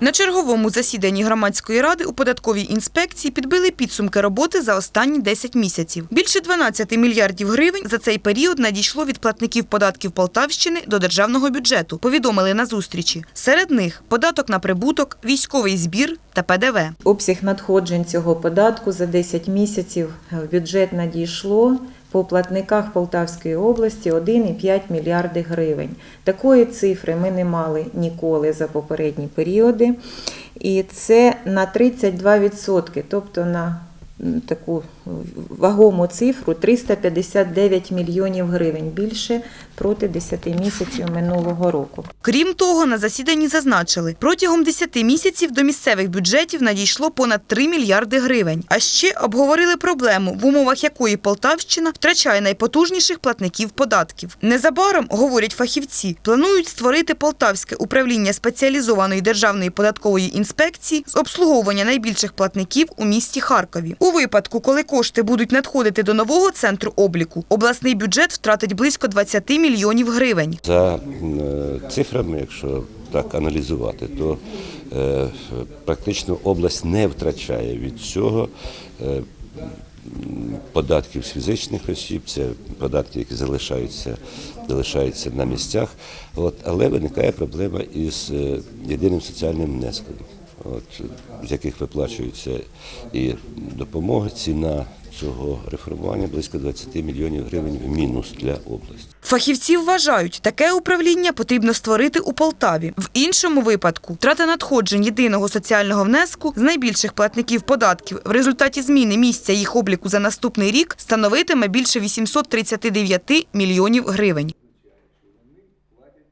На черговому засіданні громадської ради у податковій інспекції підбили підсумки роботи за останні 10 місяців. Більше 12 мільярдів гривень за цей період надійшло від платників податків Полтавщини до державного бюджету. Повідомили на зустрічі. Серед них податок на прибуток, військовий збір та ПДВ. Обсяг надходжень цього податку за 10 місяців в бюджет надійшло по платниках Полтавської області 1,5 мільярди гривень. Такої цифри ми не мали ніколи за попередні періоди. І це на 32%, тобто на таку вагому цифру 359 мільйонів гривень більше проти 10 місяців минулого року. Крім того, на засіданні зазначили, протягом 10 місяців до місцевих бюджетів надійшло понад 3 мільярди гривень. А ще обговорили проблему, в умовах якої Полтавщина втрачає найпотужніших платників податків. Незабаром, говорять фахівці, планують створити Полтавське управління спеціалізованої державної податкової інспекції з обслуговування найбільших платників у місті Харкові. У випадку, коли кошти будуть надходити до нового центру обліку, обласний бюджет втратить близько 20 мільйонів гривень. За е, цифрами, якщо так аналізувати, то е, практично область не втрачає від цього е, податків з фізичних осіб, це податки, які залишаються, залишаються на місцях. От, але виникає проблема із єдиним соціальним внеском, от, з яких виплачується і допомога, ціна цього реформування близько 20 мільйонів гривень в мінус для області. Фахівці вважають, таке управління потрібно створити у Полтаві. В іншому випадку втрата надходжень єдиного соціального внеску з найбільших платників податків в результаті зміни місця їх обліку за наступний рік становитиме більше 839 мільйонів гривень.